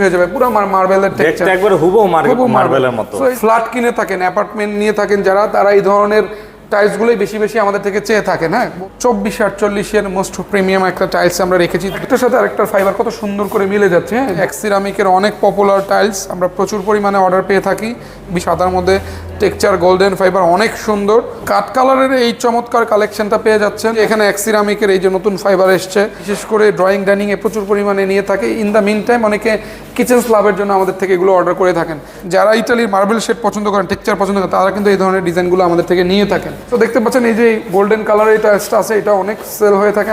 হয়ে যাবে। পুরো মার্বেলের টেক্সচার একবার হুবো মার্বেলের মতো। ফ্ল্যাট কিনে থাকেন অ্যাপার্টমেন্ট নিয়ে থাকেন যারা তারা এই ধরনের টাইলসগুলোই বেশি বেশি আমাদের থেকে চেয়ে থাকেন হ্যাঁ? চব্বিশ আটচল্লিশের মোস্ট প্রিমিয়াম একটা টাইলস আমরা রেখেছি। একটার সাথে আরেকটার ফাইবার কত সুন্দর করে মিলে যাচ্ছে এক সিরামিকের অনেক পপুলার টাইলস আমরা প্রচুর পরিমাণে অর্ডার পেয়ে থাকি। সাদার মধ্যে টেক্সচার, গোল্ডেন ফাইবার অনেক সুন্দর। কাঠ কালারের এই চমৎকার কালেকশনটা পেয়ে যাচ্ছেন। এখানে এক্সিরামিকের এই যে নতুন ফাইবার এসছে, বিশেষ করে ড্রয়িং ডাইনিং এ প্রচুর পরিমাণে নিয়ে থাকে। ইন দ্য মিন টাইম অনেকে কিচেন স্ল্যাবের জন্য আমাদের থেকে এগুলো অর্ডার করে থাকেন। যারা ইটালির মার্বেল শেড পছন্দ করেন টেক্সচার পছন্দ করেন, তারা কিন্তু এই ধরনের ডিজাইনগুলো আমাদের থেকে নিয়ে থাকেন। তো দেখতে পাচ্ছেন, এই যে গোল্ডেন কালারের এটা আছে, এটা অনেক সেল হয়ে থাকে।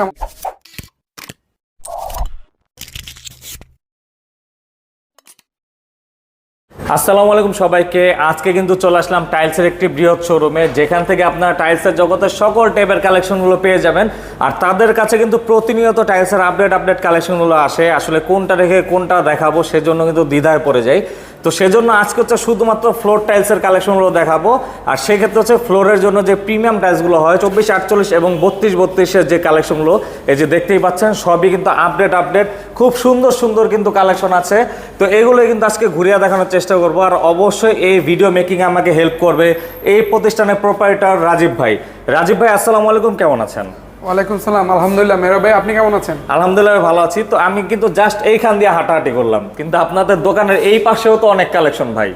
আসসালামু আলাইকুম সবাইকে। আজকে কিন্তু চলে আসলাম টাইলসের একটি বৃহৎ শোরুমে, যেখান থেকে আপনারা টাইলসের জগতের সকল টাইপের কালেকশনগুলো পেয়ে যাবেন। আর তাদের কাছে কিন্তু প্রতিনিয়ত টাইলসের আপডেট আপডেট কালেকশনগুলো আসে। আসলে কোনটা রেখে কোনটা দেখাবো সেজন্য কিন্তু দ্বিধায় পড়ে যাই। তো সেজন্য আজকে হচ্ছে শুধুমাত্র ফ্লোর টাইলসের কালেকশনগুলো দেখাবো। আর সেক্ষেত্রে হচ্ছে ফ্লোরের জন্য যে প্রিমিয়াম টাইলসগুলো হয়, চব্বিশ, আটচল্লিশ এবং বত্রিশ, বত্রিশের যে কালেকশনগুলো এই যে দেখতেই পাচ্ছেন, সবই কিন্তু আপডেট আপডেট খুব সুন্দর সুন্দর কিন্তু কালেকশন আছে। তো এগুলোই কিন্তু আজকে ঘুরিয়ে দেখানোর চেষ্টা করব। আর অবশ্যই এই ভিডিও মেকিংয়ে আমাকে হেল্প করবে এই প্রতিষ্ঠানের প্রোপারেটার রাজীব ভাই। রাজীব ভাই, আসসালামু আলাইকুম, কেমন আছেন? ওয়ালাইকুম সালাম আলহামদুলিল্লাহ। মেরা ভাই আপনি কেমন আছেন? আলহামদুলিল্লাহ ভালো আছি। তো আমি কিন্তু জাস্ট এইখান দিয়ে হাঁটাহাঁটি করলাম। কিন্তু আপনাদের দোকানের এই পাশেও তো অনেক কালেকশন ভাই।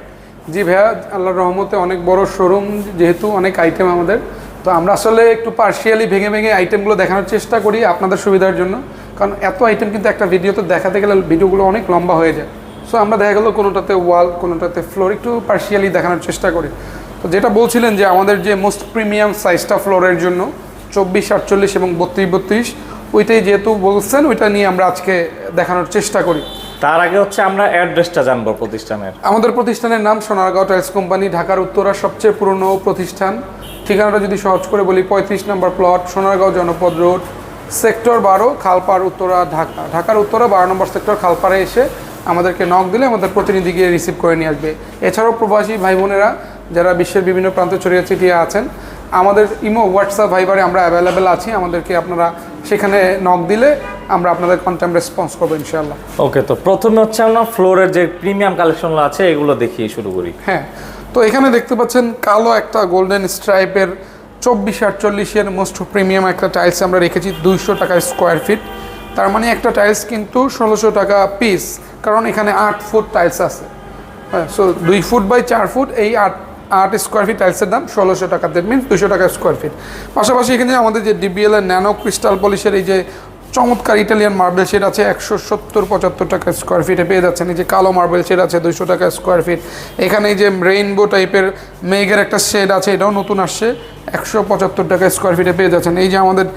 জি ভাইয়া আল্লাহর রহমতে অনেক বড় শোরুম যেহেতু অনেক আইটেম আমাদের। তো আমরা আসলে একটু পার্শিয়ালি ভেঙে ভেঙে আইটেমগুলো দেখানোর চেষ্টা করি আপনাদের সুবিধার জন্য। কারণ এত আইটেম কিন্তু একটা ভিডিওতে দেখাতে গেলে ভিডিওগুলো অনেক লম্বা হয়ে যায়। সো আমরা দেখা গেলো কোনোটাতে ওয়াল কোনোটাতে ফ্লোর একটু পার্শিয়ালি দেখানোর চেষ্টা করি। তো যেটা বলছিলেন যে আমাদের যে মোস্ট প্রিমিয়াম সাইজটা ফ্লোরের জন্য চব্বিশ আটচল্লিশ এবং বত্রিশ বত্রিশ ওইটাই যেহেতু বলছেন ওইটা নিয়ে আমরা আজকে দেখানোর চেষ্টা করি। তার আগে হচ্ছে আমরা অ্যাড্রেসটা জানব প্রতিষ্ঠানের। আমাদের প্রতিষ্ঠানের নাম সোনারগাঁও টাইলস কোম্পানি ঢাকার উত্তরা সবচেয়ে পুরনো প্রতিষ্ঠান। ঠিকানাটা যদি সহজ করে বলি পঁয়ত্রিশ নম্বর প্লট সোনারগাঁও জনপদ রোড সেক্টর বারো খালপাড় উত্তরা ঢাকা। ঢাকার উত্তরা বারো নম্বর সেক্টর খালপাড়ে এসে আমাদেরকে নক দিলে আমাদের প্রতিনিধি গিয়ে রিসিভ করে নিয়ে আসবে। এছাড়াও প্রবাসী ভাই বোনেরা যারা বিশ্বের বিভিন্ন প্রান্তে ছড়িয়ে ছিটিয়ে আছেন আমাদের ইমো হোয়াটসঅ্যাপ ভাইবারে আমরা অ্যাভেলেবেল আছি। আমাদেরকে আপনারা সেখানে নক দিলে আমরা আপনাদের কন্টেন্ট রেসপন্স করব ইনশাআল্লাহ। ওকে তো প্রথমে হচ্ছে আমরা ফ্লোরের যে প্রিমিয়াম কালেকশনগুলো আছে এগুলো দেখিয়ে শুরু করি। হ্যাঁ তো এখানে দেখতে পাচ্ছেন কালো একটা গোল্ডেন স্ট্রাইপের চব্বিশ আটচল্লিশের মোস্ট প্রিমিয়াম একটা টাইলস আমরা রেখেছি দুইশো টাকা স্কোয়ার ফিট তার মানে একটা টাইলস কিন্তু ষোলোশো টাকা পিস কারণ এখানে আট ফুট টাইলস আছে। হ্যাঁ সো দুই ফুট বাই চার ফুট এই আট আট স্কোয়ার ফিট টাইলসের দাম, ষোলোশো টাকা। দ্যাট মিনস দুশো টাকা স্কোয়ার ফিট পাশাপাশি এখানে আমাদের যে ডিবিএল এর ন্যানো ক্রিস্টাল পলিশের এই যে চমৎকার ইটালিয়ান মার্বেল শেড আছে, একশো সত্তর, পঁচাত্তর টাকা স্কোয়ার ফিটে পেয়ে যাচ্ছেন। এই যে কালো মার্বেল শেড আছে দুইশো টাকা স্কোয়ার ফিট এখানে এই যে রেইনবো টাইপের মেঘের একটা শেড আছে, এটাও নতুন আসছে। একশো পঁচাত্তর টাকা স্কোয়ার ফিটে পেয়ে যাচ্ছেন। এই যে আমাদের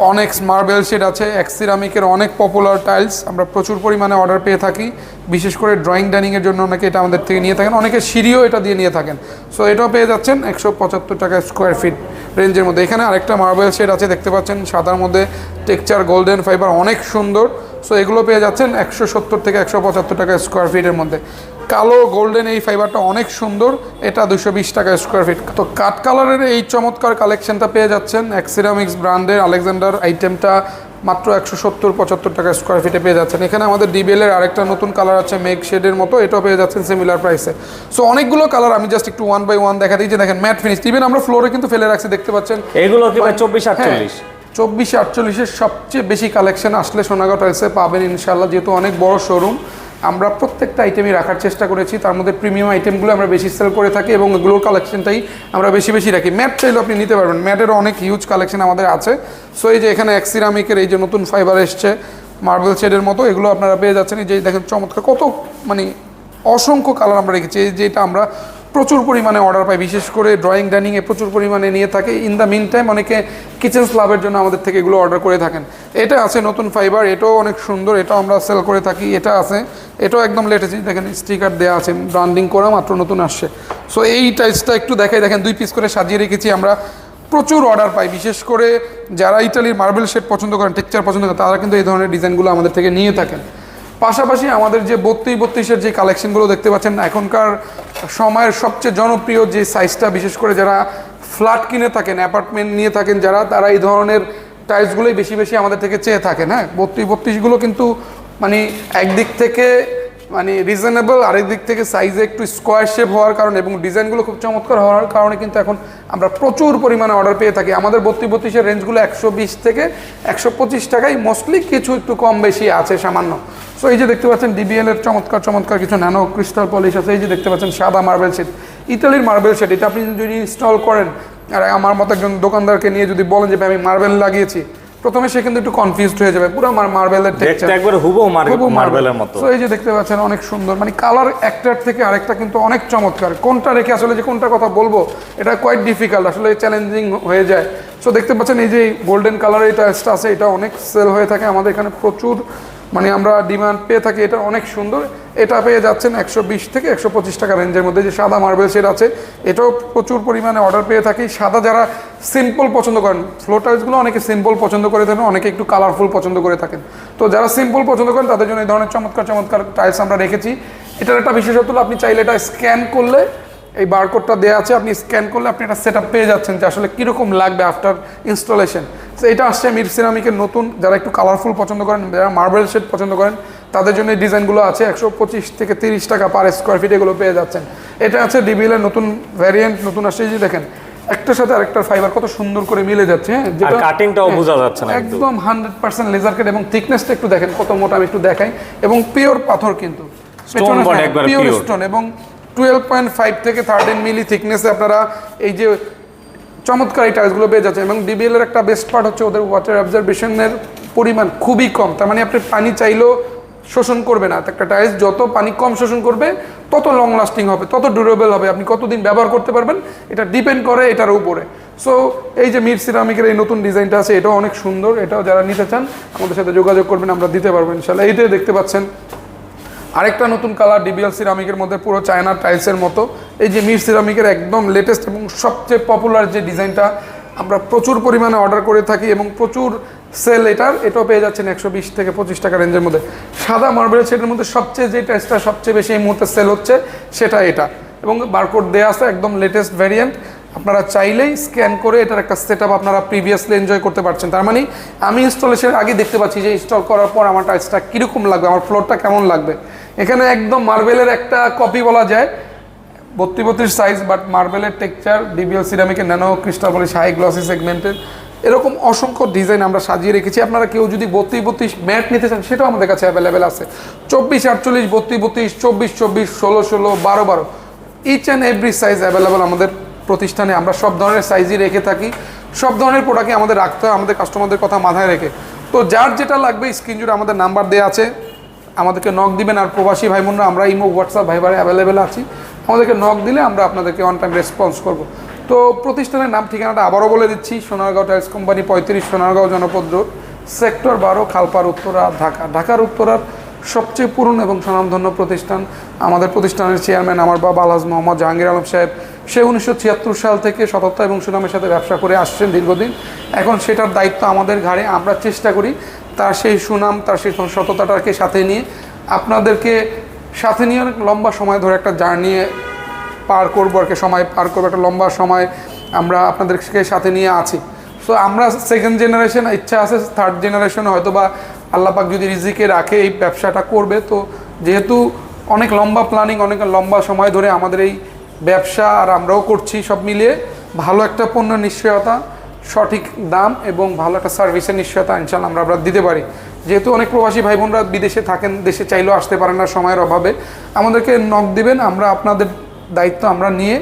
অনেক মার্বেল শেড আছে এক্সিরামিকের অনেক পপুলার টাইলস আমরা প্রচুর পরিমাণে অর্ডার পেয়ে থাকি। বিশেষ করে ড্রয়িং ডাইনিংয়ের জন্য অনেকে এটা আমাদের থেকে নিয়ে থাকেন, অনেকে সিঁড়িও এটা দিয়ে নিয়ে থাকেন। সো এটাও পেয়ে যাচ্ছেন একশো পঁচাত্তর টাকা স্কোয়ার ফিট রেঞ্জের মধ্যে। এখানে আরেকটা মার্বেল শেড আছে, দেখতে পাচ্ছেন সাদার মধ্যে টেক্সচার গোল্ডেন ফাইবার অনেক সুন্দর। সো এগুলো পেয়ে যাচ্ছেন একশো সত্তর থেকে একশো পঁচাত্তর টাকা স্কোয়ার ফিটের মধ্যে। কালো গোল্ডেন এই ফাইবারটা অনেক সুন্দর। এটা দুশো বিশ টাকা স্কোয়ার ফিট তো কাঠ কালারের এই চমৎকার কালেকশনটা পেয়ে যাচ্ছেন এক্সিরামিক্স ব্র্যান্ডের আলেকজান্ডার আইটেমটা মাত্র একশো সত্তর পঁচাত্তর টাকা স্কোয়ার ফিটে পেয়ে যাচ্ছেন। এখানে আমাদের ডিবিএল এর আরেকটা নতুন কালার আছে মেঘ শেডের মতো এটাও পেয়ে যাচ্ছেন সিমিলার প্রাইসে সো অনেকগুলো কালার আমি জাস্ট একটু ওয়ান বাই ওয়ান দেখা দিই যে দেখেন ম্যাট ফিনিশ ইভেন আমরা ফ্লোরে কিন্তু ফেলে রাখছি দেখতে পাচ্ছেন? এগুলো কি চব্বিশ আটচল্লিশ? চব্বিশ আটচল্লিশের সবচেয়ে বেশি কালেকশন আসলে সোনাগাঁও টাইলসে পাবেন ইনশাল্লাহ যেহেতু অনেক বড় শোরুম আমরা প্রত্যেকটা আইটেমই রাখার চেষ্টা করেছি। তার মধ্যে প্রিমিয়াম আইটেমগুলো আমরা বেশি সেল করে থাকি এবং এগুলোর কালেকশনটাই আমরা বেশি বেশি রাখি। ম্যাট চাইলেও আপনি নিতে পারবেন। ম্যাটেরও অনেক হিউজ কালেকশন আমাদের আছে। সো এই যে এখানে অ্যাক্সিরামিকের এই যে নতুন ফাইবার এসছে মার্বেল শেডের মতো, এগুলো আপনারা পেয়ে যাচ্ছেন। এই যে দেখেন, চমৎকার কত মানে অসংখ্য কালার আমরা রেখেছি। এই যেটা আমরা প্রচুর পরিমাণে অর্ডার পাই বিশেষ করে ড্রয়িং ডাইনিংয়ে প্রচুর পরিমাণে নিয়ে থাকে। ইন দ্য মিন টাইম অনেকে কিচেন স্ল্যাবের জন্য আমাদের থেকে এগুলো অর্ডার করে থাকেন। এটা আছে নতুন ফাইবার এটাও অনেক সুন্দর, এটাও আমরা সেল করে থাকি, এটা আছে। এটাও একদম লেটেস্ট দেখেন স্টিকার দেওয়া আছে ব্রান্ডিং করা মাত্র নতুন আসছে। সো এই টাইলসটা একটু দেখাই, দেখেন, দুই পিস করে সাজিয়ে রেখেছি আমরা। প্রচুর অর্ডার পাই বিশেষ করে যারা ইটালির মার্বেল শেড পছন্দ করেন টেক্সচার পছন্দ করেন, তারা কিন্তু এই ধরনের ডিজাইনগুলো আমাদের থেকে নিয়ে থাকেন। পাশাপাশি আমাদের যে বত্রিশ বত্রিশের যে কালেকশনগুলো দেখতে পাচ্ছেন, এখনকার সময়ের সবচেয়ে জনপ্রিয় যে সাইজটা বিশেষ করে যারা ফ্ল্যাট কিনে থাকেন অ্যাপার্টমেন্ট নিয়ে থাকেন, যারা তারা এই ধরনের টাইলসগুলোই বেশি বেশি আমাদের থেকে চেয়ে থাকেন হ্যাঁ? বত্রিশ বত্রিশগুলো কিন্তু মানে একদিক থেকে মানে রিজনেবল আরেক দিক থেকে সাইজে একটু স্কোয়ার শেপ হওয়ার কারণে এবং ডিজাইনগুলো খুব চমৎকার হওয়ার কারণে কিন্তু এখন আমরা প্রচুর পরিমাণে অর্ডার পেয়ে থাকি। আমাদের বত্রিশ বত্রিশের রেঞ্জগুলো একশো বিশ থেকে একশো পঁচিশ টাকায় মোস্টলি কিছু একটু কম বেশি আছে সামান্য। সো এই যে দেখতে পাচ্ছেন ডিবিএল এর চমৎকার চমৎকার কিছু ন্যানো ক্রিস্টাল পলিশ আছে। এই যে দেখতে পাচ্ছেন সাদা মার্বেল সেট ইতালির মার্বেল সেট এটা আপনি যদি ইনস্টল করেন, আর আমার মতো একজন দোকানদারকে নিয়ে যদি বলেন যে আমি মার্বেল লাগিয়েছি। প্রথমে সে কিন্তু একটু কনফিউজড হয়ে যাবে পুরো আমার মার্বেলের টেক্সচার একবার হুবো মার্বেলের মতো। তো এই যে দেখতে পাচ্ছেন অনেক সুন্দর। মানে কালার একটার থেকে আরেকটা কিন্তু অনেক চমৎকার। কোনটা রেখে আসলে যে কোনটা কথা বলব এটা কোয়াইট ডিফিকাল্ট আসলে চ্যালেঞ্জিং হয়ে যায়। সো দেখতে পাচ্ছেন এই যে গোল্ডেন কালারের এটা আছে এটা অনেক সেল হয়ে থাকে। আমাদের এখানে প্রচুর মানে আমরা ডিমান্ড পেয়ে থাকি এটা অনেক সুন্দর। এটা পেয়ে যাচ্ছেন একশো বিশ থেকে একশো পঁচিশ টাকা রেঞ্জের মধ্যে। যে সাদা মার্বেল সেট আছে এটাও প্রচুর পরিমাণে অর্ডার পেয়ে থাকি। সাদা যারা সিম্পল পছন্দ করেন। ফ্লোর টাইলসগুলো অনেকে সিম্পল পছন্দ করে থাকেন, অনেকে একটু কালারফুল পছন্দ করে থাকেন। তো যারা সিম্পল পছন্দ করেন, তাদের জন্য এই ধরনের চমৎকার চমৎকার টাইলস আমরা রেখেছি। এটার একটা বিশেষত্ব আপনি চাইলে এটা স্ক্যান করলে, এই বারকোডটা দেওয়া আছে, আপনি স্ক্যান করলে আপনি একটা সেট পেয়ে যাচ্ছেন যে আসলে কীরকম লাগবে আফটার ইনস্টলেশন তো এটা আসছে মির সিরামিকের নতুন, যারা একটু কালারফুল পছন্দ করেন, যারা মার্বেল শেড পছন্দ করেন, তাদের জন্য এই ডিজাইনগুলো আছে, একশো পঁচিশ থেকে তিরিশ টাকা পার স্কোয়ার ফিট এগুলো পেয়ে যাচ্ছেন। এটা আছে ডিবিএলের নতুন ভ্যারিয়েন্ট নতুন আসছে যে দেখেন একটার সাথে আরেকটার ফাইবার কত সুন্দর করে মিলে যাচ্ছে হ্যাঁ? আর কাটিংটাও বোঝা যাচ্ছে না একদম। একদম হান্ড্রেড পার্সেন্ট লেজার কাট এবং থিকনেসটা একটু দেখেন কত মোটা আমি একটু দেখাই। এবং পিওর পাথর কিন্তু। Stone bond একবারে পিওর স্টোন এবং টুয়েলভ পয়েন্ট ফাইভ থেকে থার্টিন মিলি থিকনেসে আপনারা এই যে চমৎকার এই টাইলসগুলো পেয়ে যাচ্ছেন। এবং ডিবিএল এর একটা বেস্ট পার্ট হচ্ছে ওদের ওয়াটার অবজারভেশনের পরিমাণ খুবই কম। তার মানে আপনি পানি চাইলেও শোষণ করবে না। একটা টাইলস যত পানি কম শোষণ করবে, তত লং লাস্টিং হবে, তত ডিউরেবল হবে। আপনি কতদিন ব্যবহার করতে পারবেন, এটা ডিপেন্ড করে এটার উপরে। সো এই যে মির সিরামিকের এই নতুন ডিজাইনটা আছে, এটাও অনেক সুন্দর। এটাও যারা নিতে চান, আমাদের সাথে যোগাযোগ করবেন, আমরা দিতে পারব ইনশাল্লাহ এইটাই দেখতে পাচ্ছেন, আরেকটা নতুন কালার ডিবিএল সিরামিকের মধ্যে পুরো চায়না টাইলসের মতো। এই যে মির সিরামিকের একদম লেটেস্ট এবং সবচেয়ে পপুলার যে ডিজাইনটা, আমরা প্রচুর পরিমাণে অর্ডার করে থাকি এবং প্রচুর সেল এটার এটাও পেয়ে যাচ্ছেন একশো বিশ থেকে পঁচিশ টাকা রেঞ্জের মধ্যে। সাদা মার্বেল সেটের মধ্যে সবচেয়ে যে টাইলসটা সবচেয়ে বেশি এই মুহূর্তে সেল হচ্ছে, সেটা এটা। এবং বারকোড দেওয়া আছে একদম লেটেস্ট ভ্যারিয়েন্ট আপনারা চাইলেই স্ক্যান করে এটার একটা সেট আপনারা প্রিভিয়াসলি এনজয় করতে পারছেন। তার মানে আমি ইনস্টলেশনের আগে দেখতে পাচ্ছি যে ইনস্টল করার পর আমার টাইলসটা কীরকম লাগবে, আমার ফ্লোরটা কেমন লাগবে। এখানে একদম মার্বেলের একটা কপি বলা যায়। বত্রিশ বত্রিশ সাইজ বাট মার্বেলের texture DBL সিরামিকের nano crystal polish high glossy সেগমেন্টের এরকম অসংখ্য ডিজাইন আমরা সাজিয়ে রেখেছি। আপনারা কেউ যদি বত্রিশ বত্রিশ ম্যাট নিতে চান, সেটাও আমাদের কাছে অ্যাভেলেবেল আছে। চব্বিশ আটচল্লিশ, বত্রিশ বত্রিশ, চব্বিশ চব্বিশ, ষোলো ষোলো, বারো বারো। Each and every size available আমাদের প্রতিষ্ঠানে। আমরা সব ধরনের সাইজই রেখে থাকি। সব ধরনের প্রোডাক্টই আমাদের রাখতে হয়, আমাদের কাস্টমারদের কথা মাথায় রেখে। তো যার যেটা লাগবে স্ক্রিন জুড়ে আমাদের নাম্বার দেওয়া আছে। আমাদেরকে নক দিবেন। আর প্রবাসী ভাই বোনরা আমরা ইমো হোয়াটসঅ্যাপ ভাইবারে অ্যাভেলেবেল আছি। আমাদেরকে নক দিলে আমরা আপনাদেরকে অন টাইম রেসপন্স করব। তো প্রতিষ্ঠানের নাম ঠিকানাটা আবারও বলে দিচ্ছি, সোনারগাঁও টাইলস কোম্পানি, পঁয়ত্রিশ সোনারগাঁও জনপদ রোড, সেক্টর বারো, খালপার উত্তরা, ঢাকা। ঢাকার উত্তরার সবচেয়ে পুরনো এবং স্বনামধন্য প্রতিষ্ঠান আমাদের প্রতিষ্ঠানের চেয়ারম্যান আমার বাবা আলহাজ মোহাম্মদ জাহাঙ্গীর আলম সাহেব। সে উনিশশো ছিয়াত্তর সাল থেকে সততা এবং সুনামের সাথে ব্যবসা করে আসছেন দীর্ঘদিন। এখন সেটার দায়িত্ব আমাদের ঘাড়ে, আমরা চেষ্টা করি তার সেই সুনাম, তার সেই সততাটাকে সাথে নিয়ে। আপনাদেরকে সাথে নিয়ে অনেক লম্বা সময় ধরে একটা জার্নি পার করব আর কি, সময় পার করব, একটা লম্বা সময় আমরা আপনাদেরকে সাথে নিয়ে আছি। সো আমরা সেকেন্ড জেনারেশন ইচ্ছা আছে থার্ড জেনারেশন হয়তো বা আল্লাপাক যদি রিজিকে রাখে এই ব্যবসাটা করবে। তো যেহেতু অনেক লম্বা প্ল্যানিং অনেক লম্বা সময় ধরে আমাদের এই ব্যবসা আর আমরাও করছি সব মিলিয়ে, ভালো একটা পণ্য নিশ্চয়তা, সঠিক দাম এবং ভালো একটা সার্ভিসের নিশ্চয়তা ইনশাল্লাহ আমরা আমরা দিতে পারি। যেহেতু অনেক প্রবাসী ভাই বোনরা বিদেশে থাকেন, দেশে চাইলেও আসতে পারেন না সময়ের অভাবে। আমাদেরকে নক দিবেন, আমরা আপনাদের দায়িত্ব আমরা নিয়ে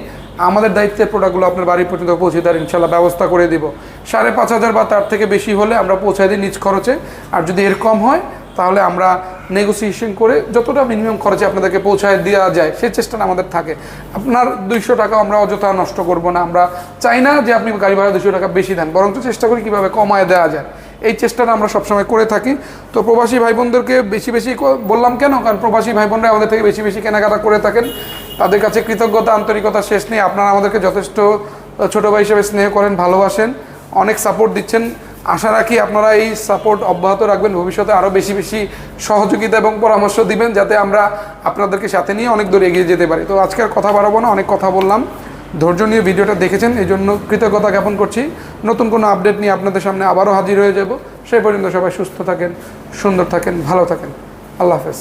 আমাদের দায়িত্বের প্রোডাক্টগুলো আপনার বাড়ি পর্যন্ত পৌঁছে দেওয়ার ইনশাল্লাহ ব্যবস্থা করে দিব। সাড়ে পাঁচ হাজার বা তার থেকে বেশি হলে আমরা পৌঁছায় দিই নিজ খরচে। আর যদি এর কম হয়, তাহলে আমরা নেগোসিয়েশন করে যতটা মিনিমাম খরচে আপনাদেরকে পৌঁছায় দেওয়া যায় সেই চেষ্টাটা আমাদের থাকে। আপনার দুইশো টাকা আমরা অযথা নষ্ট করব না। আমরা চাই না যে আপনি গাড়ি ভাড়া দুশো টাকা বেশি দেন, বরঞ্চ চেষ্টা করি কীভাবে কমায় দেওয়া যায়। এই চেষ্টাটা আমরা সবসময় করে থাকি। তো প্রবাসী ভাই বোনদেরকে বেশি বেশি বললাম কেন? কারণ প্রবাসী ভাই বোনরা আমাদের থেকে বেশি বেশি কেনাকাটা করে থাকেন। তাদের কাছে কৃতজ্ঞতা, আন্তরিকতা শেষ নেই। আপনারা আমাদেরকে যথেষ্ট ছোট ভাই হিসেবে স্নেহ করেন, ভালোবাসেন, অনেক সাপোর্ট দিচ্ছেন। আশা রাখি আপনারা এই সাপোর্ট অব্যাহত রাখবেন। ভবিষ্যতে আরও বেশি বেশি সহযোগিতা এবং পরামর্শ দিবেন, যাতে আমরা আপনাদেরকে সাথে নিয়ে অনেক দূর এগিয়ে যেতে পারি। তো আজকের কথা বাড়াবো না, অনেক কথা বললাম। ধৈর্য নিয়ে ভিডিওটা দেখেছেন এই জন্য কৃতজ্ঞতা জ্ঞাপন করছি। নতুন কোনো আপডেট নিয়ে আপনাদের সামনে আবারও হাজির হয়ে যাব। সেই পর্যন্ত সবাই সুস্থ থাকেন, সুন্দর থাকেন, ভালো থাকেন। আল্লাহ হাফেজ।